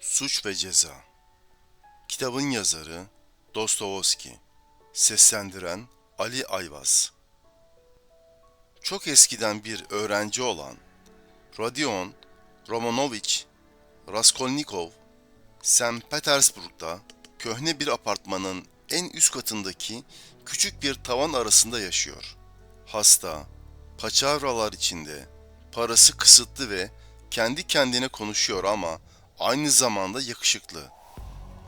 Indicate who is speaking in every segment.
Speaker 1: Suç ve Ceza Kitabın yazarı Dostoyevski Seslendiren Ali Ayvaz Çok eskiden bir öğrenci olan Rodion Romanovich Raskolnikov St. Petersburg'da köhne bir apartmanın en üst katındaki küçük bir tavan arasında yaşıyor. Hasta, paçavralar içinde, parası kısıtlı ve kendi kendine konuşuyor ama aynı zamanda yakışıklı,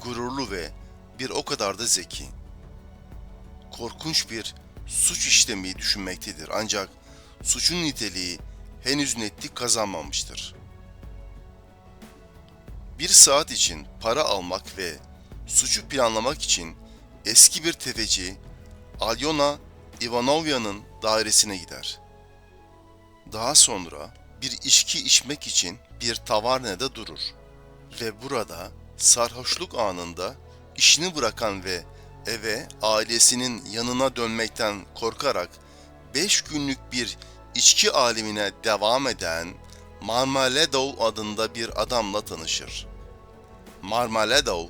Speaker 1: gururlu ve bir o kadar da zeki. Korkunç bir suç işlemeyi düşünmektedir ancak suçun niteliği henüz netlik kazanmamıştır. Bir saat için para almak ve suçu planlamak için eski bir tefeci Alyona Ivanovya'nın dairesine gider. Daha sonra bir içki içmek için bir tavernede durur ve burada sarhoşluk anında işini bırakan ve eve ailesinin yanına dönmekten korkarak beş günlük bir içki alimine devam eden Marmaledov adında bir adamla tanışır. Marmaledov,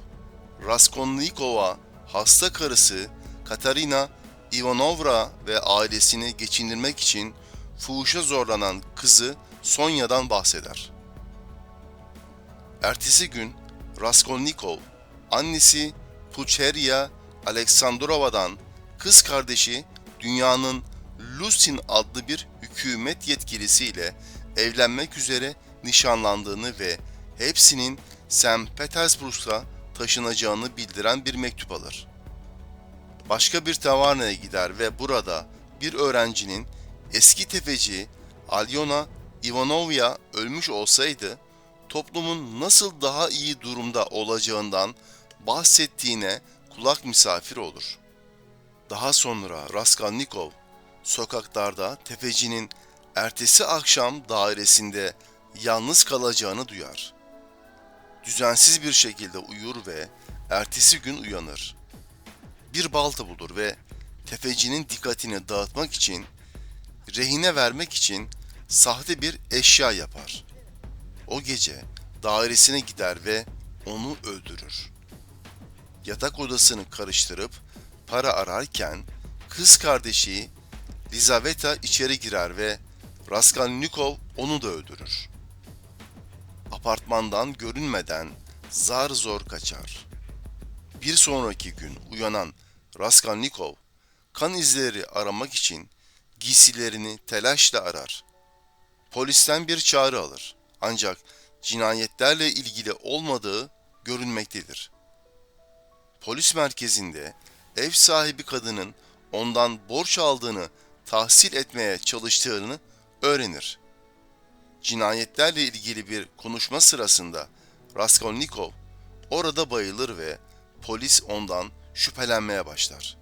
Speaker 1: Raskolnikov'a hasta karısı Katarina Ivanovna ve ailesini geçindirmek için fuhuşa zorlanan kızı Sonya'dan bahseder. Ertesi gün Raskolnikov, annesi Pucheria Aleksandrova'dan kız kardeşi dünyanın Lusin adlı bir hükümet yetkilisiyle evlenmek üzere nişanlandığını ve hepsinin St. Petersburg'a taşınacağını bildiren bir mektup alır. Başka bir taverneye gider ve burada bir öğrencinin eski tefeci Alyona Ivanovya ölmüş olsaydı toplumun nasıl daha iyi durumda olacağından bahsettiğine kulak misafir olur. Daha sonra Raskolnikov sokaklarda tefecinin ertesi akşam dairesinde yalnız kalacağını duyar. Düzensiz bir şekilde uyur ve ertesi gün uyanır. Bir balta bulur ve tefecinin dikkatini dağıtmak için, rehine vermek için sahte bir eşya yapar. O gece dairesine gider ve onu öldürür. Yatak odasını karıştırıp para ararken kız kardeşi Lizaveta içeri girer ve Raskolnikov onu da öldürür. Apartmandan görünmeden zar zor kaçar. Bir sonraki gün uyanan Raskolnikov kan izleri aramak için giysilerini telaşla arar. Polisten bir çağrı alır. Ancak cinayetlerle ilgili olmadığı görünmektedir. Polis merkezinde ev sahibi kadının ondan borç aldığını tahsil etmeye çalıştığını öğrenir. Cinayetlerle ilgili bir konuşma sırasında Raskolnikov orada bayılır ve polis ondan şüphelenmeye başlar.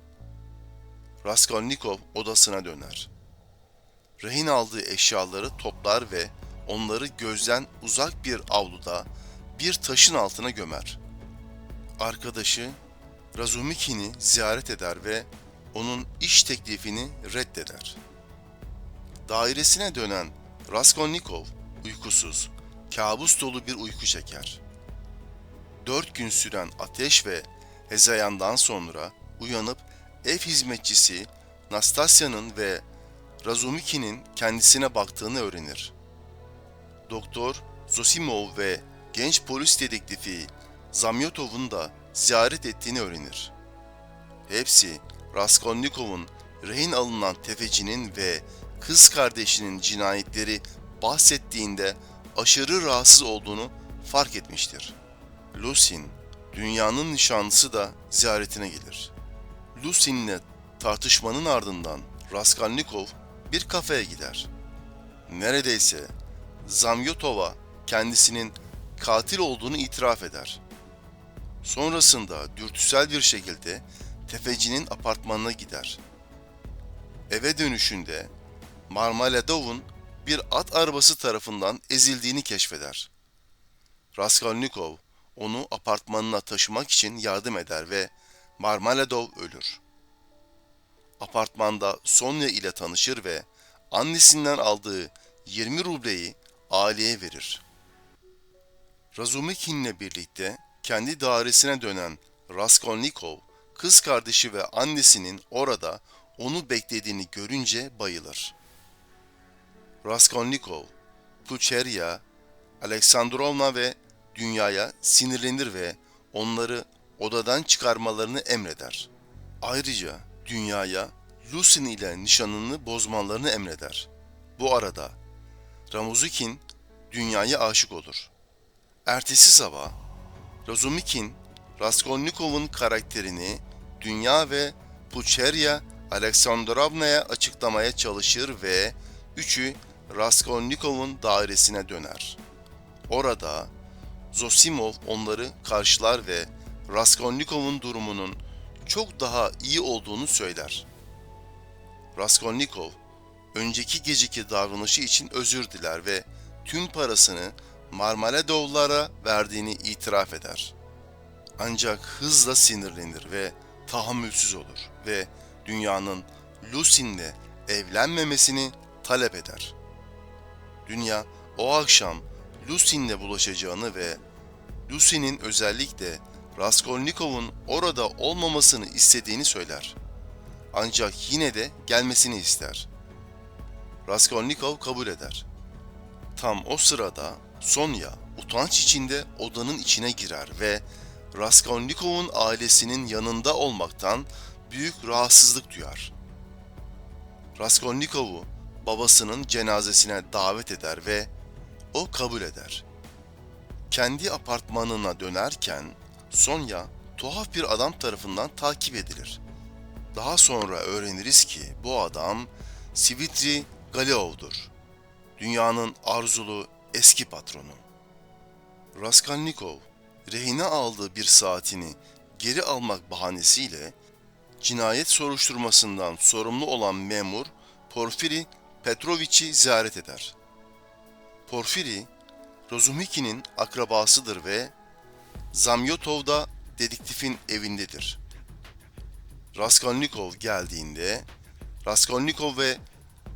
Speaker 1: Raskolnikov odasına döner. Rehin aldığı eşyaları toplar ve onları gözden uzak bir avluda bir taşın altına gömer. Arkadaşı Razumikin'i ziyaret eder ve onun iş teklifini reddeder. Dairesine dönen Raskolnikov uykusuz, kabus dolu bir uyku çeker. Dört gün süren ateş ve hezeyandan sonra uyanıp ev hizmetçisi Nastasya'nın ve Razumikin'in kendisine baktığını öğrenir. Doktor Zosimov ve genç polis dedektifi Zamyotov'un da ziyaret ettiğini öğrenir. Hepsi Raskolnikov'un rehin alınan tefecinin ve kız kardeşinin cinayetleri bahsettiğinde aşırı rahatsız olduğunu fark etmiştir. Lusin, dünyanın nişanlısı da ziyaretine gelir. Lucin'le tartışmanın ardından Raskolnikov bir kafeye gider. Neredeyse Zamyotova kendisinin katil olduğunu itiraf eder. Sonrasında dürtüsel bir şekilde tefecinin apartmanına gider. Eve dönüşünde Marmaladov'un bir at arabası tarafından ezildiğini keşfeder. Raskolnikov onu apartmanına taşımak için yardım eder ve Marmaladov ölür. Apartmanda Sonya ile tanışır ve annesinden aldığı 20 rubleyi aileye verir. Razumikin'le birlikte kendi dairesine dönen Raskolnikov, kız kardeşi ve annesinin orada onu beklediğini görünce bayılır. Raskolnikov, Pulcheria, Aleksandrovna ve dünyaya sinirlenir ve onları odadan çıkarmalarını emreder. Ayrıca dünyaya Lucin ile nişanını bozmalarını emreder. Bu arada Ramuzikin dünyaya aşık olur. Ertesi sabah Razumikin, Raskolnikov'un karakterini Dünya ve Pucheria Aleksandrovna'ya açıklamaya çalışır ve üçü Raskolnikov'un dairesine döner. Orada Zosimov onları karşılar ve Raskolnikov'un durumunun çok daha iyi olduğunu söyler. Raskolnikov, önceki geceki davranışı için özür diler ve tüm parasını Marmeladovlara verdiğini itiraf eder. Ancak hızla sinirlenir ve tahammülsüz olur ve dünyanın Lucin'le evlenmemesini talep eder. Dünya o akşam Lucin'le bulaşacağını ve Lucy'nin özellikle Raskolnikov'un orada olmamasını istediğini söyler. Ancak yine de gelmesini ister. Raskolnikov kabul eder. Tam o sırada Sonya utanç içinde odanın içine girer ve Raskolnikov'un ailesinin yanında olmaktan büyük rahatsızlık duyar. Raskolnikov'u babasının cenazesine davet eder ve o kabul eder. Kendi apartmanına dönerken Sonya tuhaf bir adam tarafından takip edilir. Daha sonra öğreniriz ki bu adam Sivitri Galeov'dur. Dünyanın arzulu eski patronu. Raskolnikov, rehine aldığı bir saatini geri almak bahanesiyle cinayet soruşturmasından sorumlu olan memur Porfiri Petrovich'i ziyaret eder. Porfiri, Rozumiki'nin akrabasıdır ve Zamyotov'da dedektifin evindedir. Raskolnikov geldiğinde Raskolnikov ve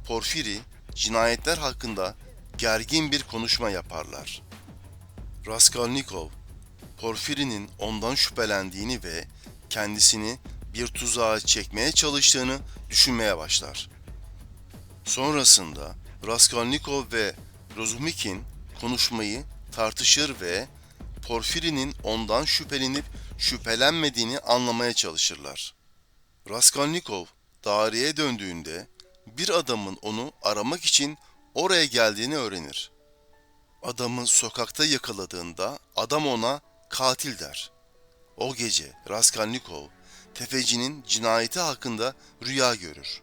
Speaker 1: Porfiri cinayetler hakkında gergin bir konuşma yaparlar. Raskolnikov, Porfiri'nin ondan şüphelendiğini ve kendisini bir tuzağa çekmeye çalıştığını düşünmeye başlar. Sonrasında Raskolnikov ve Rozumikin konuşmayı tartışır ve Porfiri'nin ondan şüphelenip şüphelenmediğini anlamaya çalışırlar. Raskolnikov daireye döndüğünde bir adamın onu aramak için oraya geldiğini öğrenir. Adamı sokakta yakaladığında adam ona katil der. O gece Raskolnikov tefecinin cinayeti hakkında rüya görür.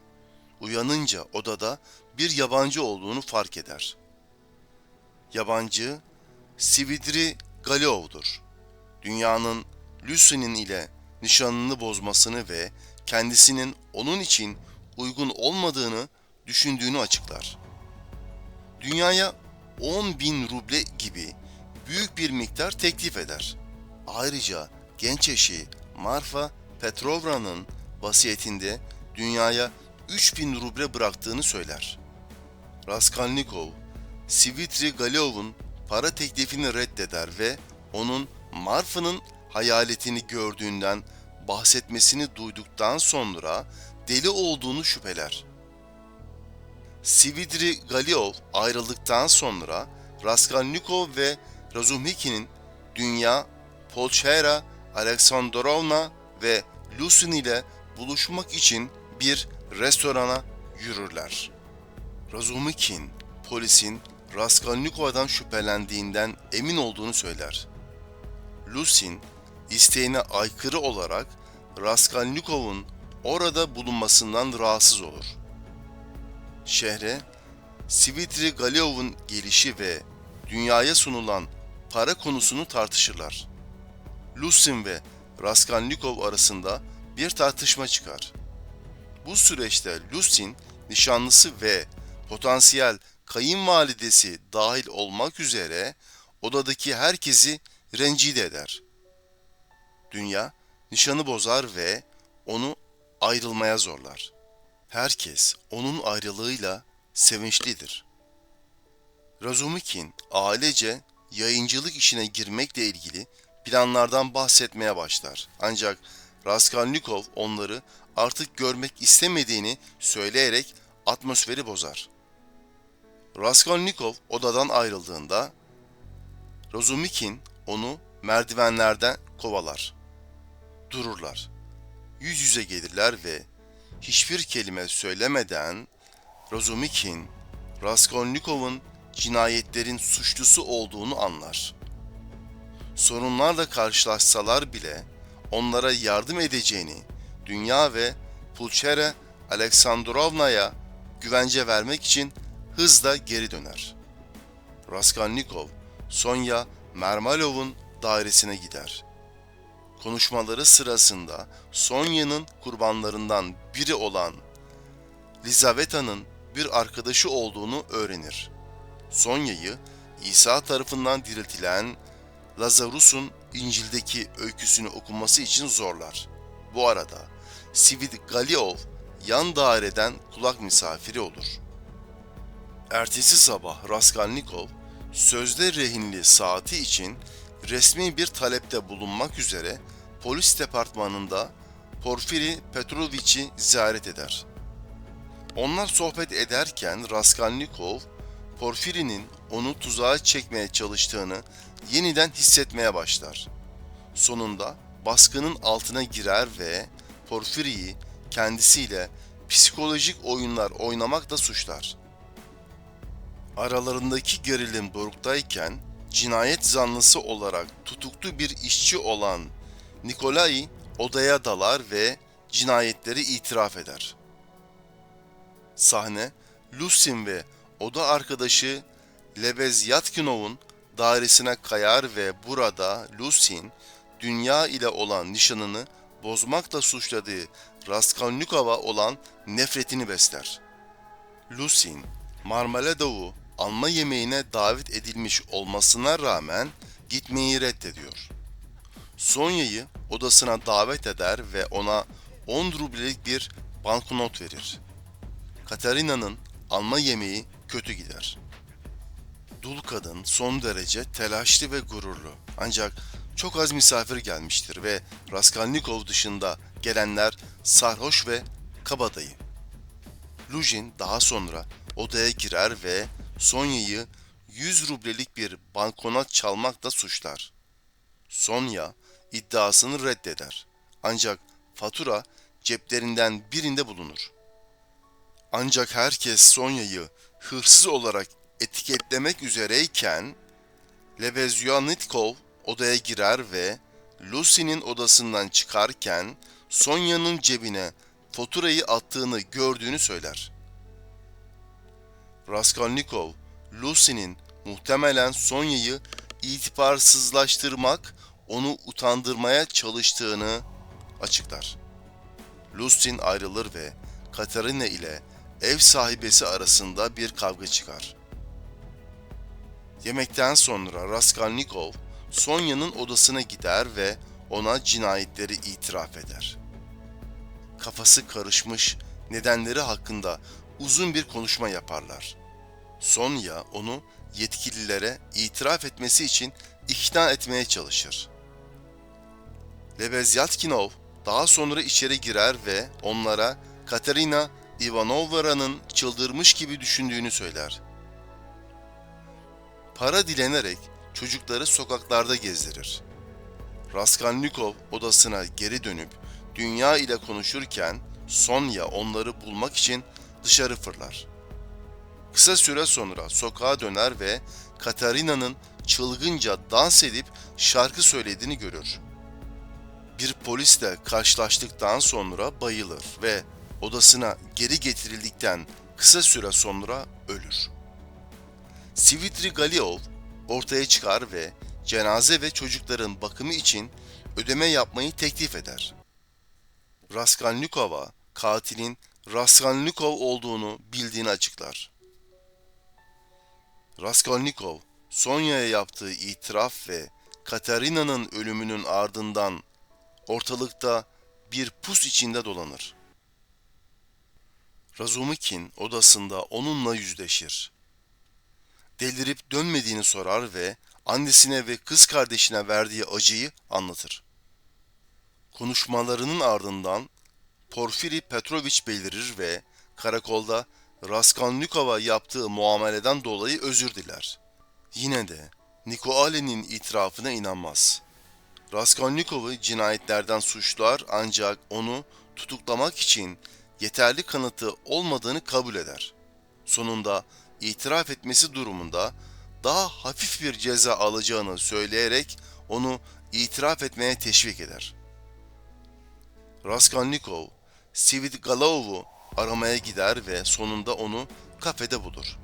Speaker 1: Uyanınca odada bir yabancı olduğunu fark eder. Yabancı Sividri Galeov'dur. Dünyanın Lucy'nin ile nişanını bozmasını ve kendisinin onun için uygun olmadığını düşündüğünü açıklar. Dünyaya 10 bin ruble gibi büyük bir miktar teklif eder. Ayrıca genç eşi Marfa Petrovna'nın vasiyetinde dünyaya 3000 ruble bıraktığını söyler. Raskolnikov, Sivitri Galeov'un para teklifini reddeder ve onun Marfa'nın hayaletini gördüğünden bahsetmesini duyduktan sonra deli olduğunu şüpheler. Sividri Galiov ayrıldıktan sonra Raskolnikov ve Razumhiki'nin Dünya, Polchera, Aleksandrovna ve Lucin ile buluşmak için bir restorana yürürler. Razumhikin, polisin Raskolnikov'dan şüphelendiğinden emin olduğunu söyler. Lucin, isteğine aykırı olarak Raskolnikov'un orada bulunmasından rahatsız olur. Şehre Svitri Galiov'un gelişi ve dünyaya sunulan para konusunu tartışırlar. Lucin ve Raskolnikov arasında bir tartışma çıkar. Bu süreçte Lucin nişanlısı ve potansiyel kayınvalidesi dahil olmak üzere odadaki herkesi rencide eder. Dünya nişanı bozar ve onu ayrılmaya zorlar. Herkes onun ayrılığıyla sevinçlidir. Razumikin ailece yayıncılık işine girmekle ilgili planlardan bahsetmeye başlar. Ancak Raskolnikov onları artık görmek istemediğini söyleyerek atmosferi bozar. Raskolnikov odadan ayrıldığında Razumikin onu merdivenlerden kovalar. Dururlar. Yüz yüze gelirler ve hiçbir kelime söylemeden Razumikin, Raskolnikov'un cinayetlerin suçlusu olduğunu anlar. Sorunlarla karşılaşsalar bile onlara yardım edeceğini, Dünya ve Pulchera Aleksandrovna'ya güvence vermek için hızla geri döner. Raskolnikov, Sonya Mermalov'un dairesine gider. Konuşmaları sırasında Sonya'nın kurbanlarından biri olan Lizaveta'nın bir arkadaşı olduğunu öğrenir. Sonya'yı İsa tarafından diriltilen Lazarus'un İncil'deki öyküsünü okunması için zorlar. Bu arada Sivid Galiov yan daireden kulak misafiri olur. Ertesi sabah Raskolnikov sözde rehinli saati için resmi bir talepte bulunmak üzere polis departmanında Porfiri Petrovich'i ziyaret eder. Onlar sohbet ederken Raskolnikov, Porfiri'nin onu tuzağa çekmeye çalıştığını yeniden hissetmeye başlar. Sonunda baskının altına girer ve Porfiri'yi kendisiyle psikolojik oyunlar oynamakla suçlar. Aralarındaki gerilim doruktayken cinayet zanlısı olarak tutuklu bir işçi olan Nikolai odaya dalar ve cinayetleri itiraf eder. Sahne, Lusin ve oda arkadaşı Lebezyatkinov'un dairesine kayar ve burada Lusin, dünya ile olan nişanını bozmakla suçladığı Raskolnikov'a olan nefretini besler. Lusin, Marmeladov'u alma yemeğine davet edilmiş olmasına rağmen gitmeyi reddediyor. Sonya'yı odasına davet eder ve ona 10 rublelik bir banknot verir. Katarina'nın alma yemeği kötü gider. Dul kadın son derece telaşlı ve gururlu. Ancak çok az misafir gelmiştir ve Raskolnikov dışında gelenler sarhoş ve kabadayı. Lujin daha sonra odaya girer ve Sonya'yı 100 rublelik bir banknot çalmakla suçlar. Sonya iddiasını reddeder. Ancak fatura ceplerinden birinde bulunur. Ancak herkes Sonya'yı hırsız olarak etiketlemek üzereyken Lebezyanitkov odaya girer ve Lucy'nin odasından çıkarken Sonya'nın cebine faturayı attığını gördüğünü söyler. Raskolnikov, Lucy'nin muhtemelen Sonya'yı itibarsızlaştırmak, onu utandırmaya çalıştığını açıklar. Lustin ayrılır ve Katerina ile ev sahibesi arasında bir kavga çıkar. Yemekten sonra Raskolnikov, Sonya'nın odasına gider ve ona cinayetleri itiraf eder. Kafası karışmış, nedenleri hakkında uzun bir konuşma yaparlar. Sonya onu yetkililere itiraf etmesi için ikna etmeye çalışır. Lebezyatkinov daha sonra içeri girer ve onlara Katerina Ivanovna'nın çıldırmış gibi düşündüğünü söyler. Para dilenerek çocukları sokaklarda gezdirir. Raskolnikov odasına geri dönüp dünya ile konuşurken Sonya onları bulmak için dışarı fırlar. Kısa süre sonra sokağa döner ve Katarina'nın çılgınca dans edip şarkı söylediğini görür. Bir polisle karşılaştıktan sonra bayılır ve odasına geri getirildikten kısa süre sonra ölür. Sivitri Galiov ortaya çıkar ve cenaze ve çocukların bakımı için ödeme yapmayı teklif eder. Raskolnikov'a katilin Raskolnikov olduğunu bildiğini açıklar. Raskolnikov, Sonya'ya yaptığı itiraf ve Katarina'nın ölümünün ardından ortalıkta bir pus içinde dolanır. Razumikin odasında onunla yüzleşir. Delirip dönmediğini sorar ve annesine ve kız kardeşine verdiği acıyı anlatır. Konuşmalarının ardından Porfiri Petrovic belirir ve karakolda Raskolnikov'a yaptığı muameleden dolayı özür diler. Yine de Nikoale'nin itirafına inanmaz. Raskolnikov'u cinayetlerden suçlar ancak onu tutuklamak için yeterli kanıtı olmadığını kabul eder. Sonunda itiraf etmesi durumunda daha hafif bir ceza alacağını söyleyerek onu itiraf etmeye teşvik eder. Raskolnikov, Svidgalov'u aramaya gider ve sonunda onu kafede bulur.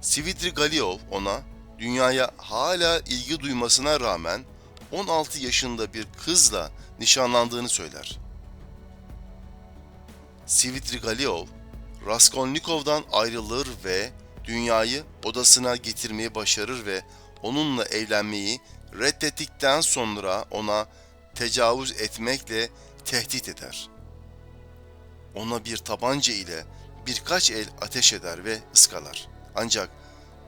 Speaker 1: Svidrigailov ona dünyaya hala ilgi duymasına rağmen 16 yaşında bir kızla nişanlandığını söyler. Svidrigailov, Raskolnikov'dan ayrılır ve dünyayı odasına getirmeyi başarır ve onunla evlenmeyi reddettikten sonra ona tecavüz etmekle tehdit eder. Ona bir tabanca ile birkaç el ateş eder ve ıskalar. Ancak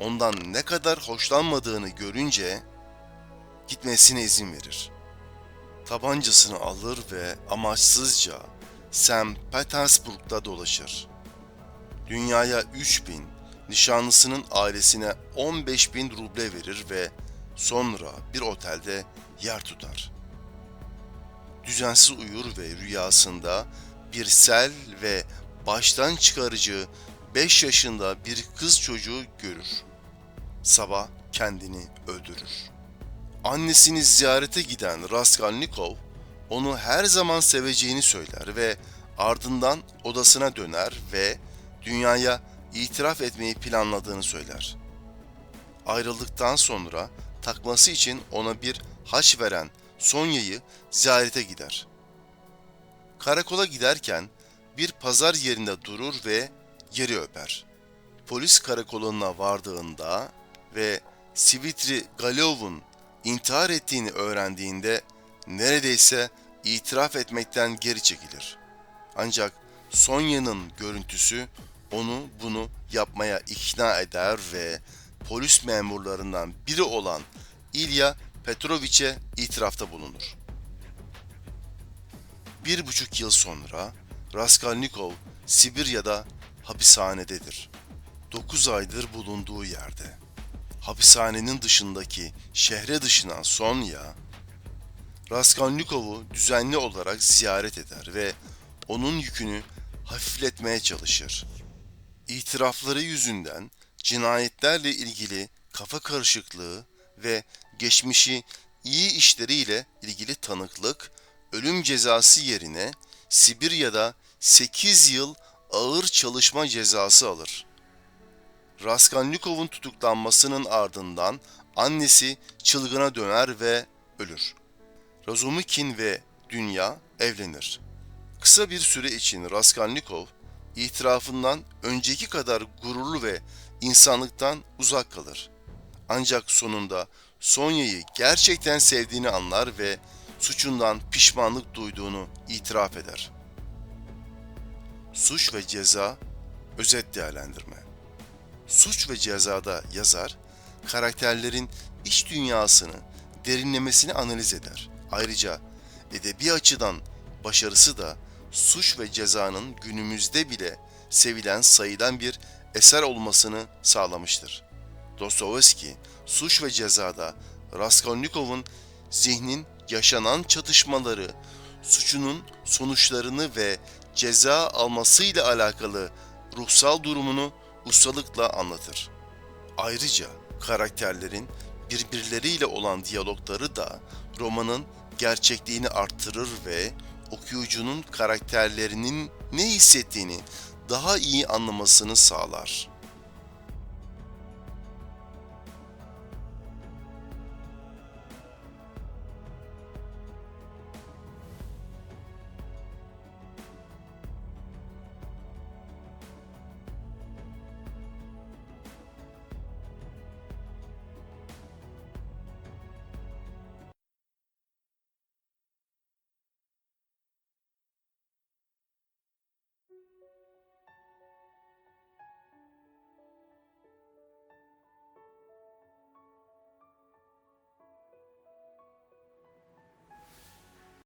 Speaker 1: ondan ne kadar hoşlanmadığını görünce gitmesine izin verir. Tabancasını alır ve amaçsızca St. Petersburg'da dolaşır. Dünyaya 3000, nişanlısının ailesine 15 bin ruble verir ve sonra bir otelde yer tutar. Düzensiz uyur ve rüyasında bir sel ve baştan çıkarıcı 5 yaşında bir kız çocuğu görür. Sabah kendini öldürür. Annesini ziyarete giden Raskolnikov onu her zaman seveceğini söyler ve ardından odasına döner ve dünyaya itiraf etmeyi planladığını söyler. Ayrıldıktan sonra takması için ona bir haç veren Sonya'yı ziyarete gider. Karakola giderken bir pazar yerinde durur ve yeri öper. Polis karakoluna vardığında ve Sivitri Galov'un intihar ettiğini öğrendiğinde neredeyse itiraf etmekten geri çekilir. Ancak Sonya'nın görüntüsü onu bunu yapmaya ikna eder ve polis memurlarından biri olan İlya Petroviç'e itirafta bulunur. Bir buçuk yıl sonra Raskolnikov Sibirya'da hapishanededir. Dokuz aydır bulunduğu yerde. Hapishanenin dışındaki şehre dışına Sonya, Raskolnikov'u düzenli olarak ziyaret eder ve onun yükünü hafifletmeye çalışır. İtirafları yüzünden cinayetlerle ilgili kafa karışıklığı ve geçmişi iyi işleriyle ilgili tanıklık, ölüm cezası yerine Sibirya'da 8 yıl ağır çalışma cezası alır. Raskolnikov'un tutuklanmasının ardından annesi çılgına döner ve ölür. Razumikin ve Dünya evlenir. Kısa bir süre için Raskolnikov, itirafından önceki kadar gururlu ve insanlıktan uzak kalır. Ancak sonunda Sonya'yı gerçekten sevdiğini anlar ve suçundan pişmanlık duyduğunu itiraf eder. Suç ve ceza özet değerlendirme. Suç ve cezada yazar, karakterlerin iç dünyasını derinlemesine analiz eder. Ayrıca edebi açıdan başarısı da suç ve cezanın günümüzde bile sevilen sayılan bir eser olmasını sağlamıştır. Dostoyevski, Suç ve Ceza'da Raskolnikov'un zihnin yaşanan çatışmaları, suçunun sonuçlarını ve ceza almasıyla alakalı ruhsal durumunu ustalıkla anlatır. Ayrıca karakterlerin birbirleriyle olan diyalogları da romanın gerçekliğini arttırır ve okuyucunun karakterlerinin ne hissettiğini daha iyi anlamasını sağlar.